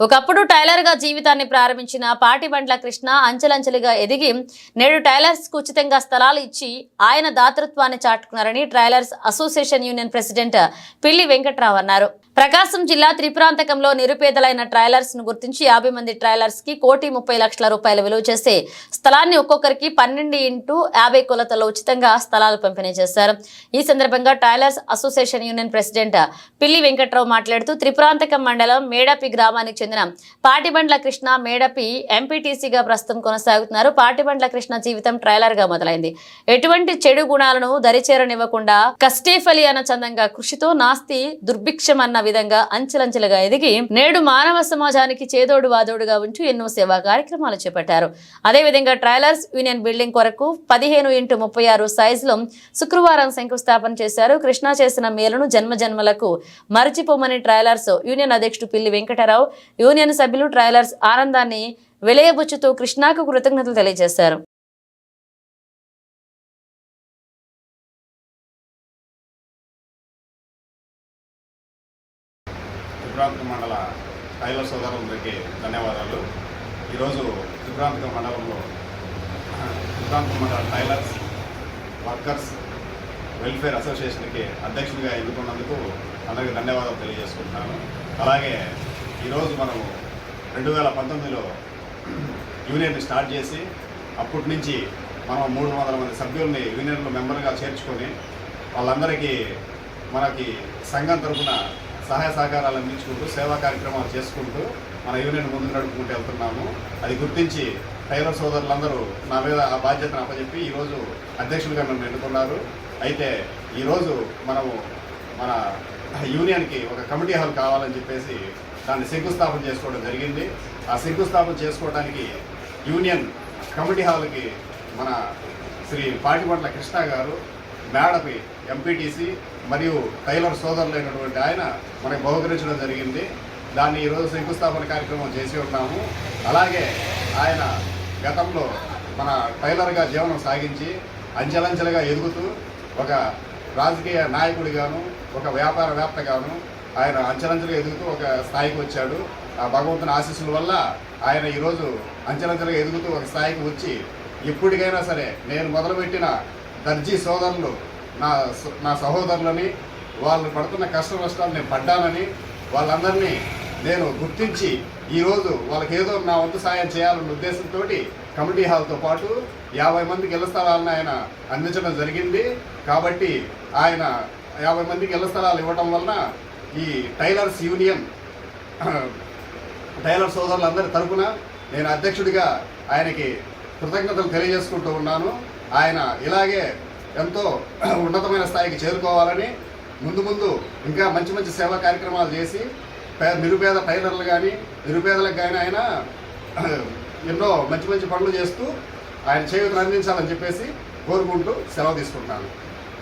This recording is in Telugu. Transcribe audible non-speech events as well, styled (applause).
ఒకప్పుడు టైలర్గా జీవితాన్ని ప్రారంభించిన పాటిబండ్ల కృష్ణ అంచెలంచెలుగా ఎదిగి నేడు టైలర్స్కు ఉచితంగా స్థలాలు ఇచ్చి ఆయన దాతృత్వాన్ని చాటుకున్నారని tailors association union president Pilli Venkatrao అన్నారు. ప్రకాశం జిల్లా త్రిపురాంతకంలో నిరుపేదలైన ట్రైలర్స్ను గుర్తించి యాభై మంది ట్రైలర్స్కి కోటి ముప్పై లక్షల రూపాయల విలువ చేసే స్థలాన్ని ఒక్కొక్కరికి పన్నెండు ఇంటూ యాభై కొలతల్లో ఉచితంగా స్థలాలు పంపిణీ చేశారు. ఈ సందర్భంగా trailers association union president Pilli Venkatrao మాట్లాడుతూ త్రిపురాంతకం మండలం మేడపి గ్రామానికి చెందిన పాటిబండ్ల కృష్ణ మేడపి ఎంపీటీసీగా ప్రస్తుతం కొనసాగుతున్నారు. పాటిబండ్ల కృష్ణ జీవితం ట్రైలర్గా మొదలైంది. ఎటువంటి చెడు గుణాలను దరిచేరనివ్వకుండా కష్టేఫలి అన్న చందంగా కృషితో నాస్తి దుర్భిక్షం అన్న విధంగా అంచెలంచెలుగా ఎదిగి నేడు మానవ సమాజానికి చేదోడు వాదోడుగా ఉంటూ ఎన్నో సేవా కార్యక్రమాలు చేపట్టారు. అదేవిధంగా ట్రైలర్స్ యూనియన్ బిల్డింగ్ కొరకు పదిహేను ఇంటూ ముప్పై ఆరు సైజులో శుక్రవారం శంకుస్థాపన చేశారు. కృష్ణ చేసిన మేలును జన్మ జన్మలకు మరచిపోమని ట్రైలర్స్ యూనియన్ అధ్యక్షుడు పిల్లి వెంకటరావు యూనియన్ సభ్యులు ట్రైలర్స్ ఆనందాన్ని వెలయబుచ్చుతూ కృష్ణాకు కృతజ్ఞతలు తెలియజేశారు. త్రిపురాంతక మండల టైలర్ సోదరులందరికీ ధన్యవాదాలు. ఈరోజు త్రిపురాంతక మండలంలో త్రిపురాంతక మండల టైలర్స్ వర్కర్స్ వెల్ఫేర్ అసోసియేషన్కి అధ్యక్షుడిగా ఎన్నుకున్నందుకు అందరికీ ధన్యవాదాలు తెలియజేసుకుంటున్నాను. అలాగే ఈరోజు మనం రెండు వేల పంతొమ్మిదిలో యూనియన్ స్టార్ట్ చేసి అప్పటి నుంచి మనం మూడు వందల మంది సభ్యుల్ని యూనియన్లో మెంబర్గా చేర్చుకొని వాళ్ళందరికీ మనకి సంఘం తరఫున సహాయ సహకారాలు అందించుకుంటూ సేవా కార్యక్రమాలు చేసుకుంటూ మన యూనియన్ ముందు నడుపుకుంటూ వెళ్తున్నాము. అది గుర్తించి టైలర్ సోదరులందరూ నా మీద ఆ బాధ్యతను అప్పచెప్పి ఈరోజు అధ్యక్షులుగా నన్ను ఎన్నుకున్నారు. అయితే ఈరోజు మనము మన యూనియన్కి ఒక కమిటీ హాల్ కావాలని చెప్పేసి దాన్ని శంకుస్థాపన చేసుకోవడం జరిగింది. ఆ శంకుస్థాపన చేసుకోవడానికి యూనియన్ కమిటీ హాల్కి మన శ్రీ పాటిపట్ల కృష్ణ గారు మేడపి ఎంపీటీసీ మరియు టైలర్ సోదరులైనటువంటి ఆయన మనకు బహుకరించడం జరిగింది. దాన్ని ఈరోజు శంకుస్థాపన కార్యక్రమం చేసి ఉన్నాము. అలాగే ఆయన గతంలో మన టైలర్గా జీవనం సాగించి అంచెలంచెలుగా ఎదుగుతూ ఒక రాజకీయ నాయకుడిగాను ఒక వ్యాపారవేత్తగాను ఆయన అంచెలంచెలుగా ఎదుగుతూ ఒక స్థాయికి వచ్చాడు. ఆ భగవంతుని ఆశీస్సుల వల్ల ఆయన ఈరోజు అంచెలంచెలుగా ఎదుగుతూ ఒక స్థాయికి వచ్చి ఇప్పటికైనా సరే నేను మొదలుపెట్టిన దర్జీ సోదరులు నా నా సహోదరులని వాళ్ళు పడుతున్న కష్ట నష్టాలు నేను పడ్డానని వాళ్ళందరినీ నేను గుర్తించి ఈరోజు వాళ్ళకి ఏదో నా వంతు సాయం చేయాలన్న ఉద్దేశంతో కమిటీ హాల్తో పాటు యాభై మందికి ఇళ్ళ స్థలాలను ఆయన అందించడం జరిగింది. కాబట్టి ఆయన యాభై మందికి ఇళ్ళ స్థలాలు ఇవ్వడం వలన ఈ టైలర్స్ యూనియన్ టైలర్ సోదరులందరి తరపున నేను అధ్యక్షుడిగా ఆయనకి కృతజ్ఞతలు తెలియజేసుకుంటూ ఉన్నాను. ఆయన ఇలాగే ఎంతో ఉన్నతమైన స్థాయికి చేరుకోవాలని ముందు ముందు ఇంకా మంచి మంచి సేవా కార్యక్రమాలు చేసి నిరుపేద టైలర్లు కానీ నిరుపేదలకు కానీ ఆయన (clears throat) ఎన్నో మంచి మంచి పనులు చేస్తూ ఆయన చేయూతను అందించాలని చెప్పేసి కోరుకుంటూ సెలవు తీసుకుంటాను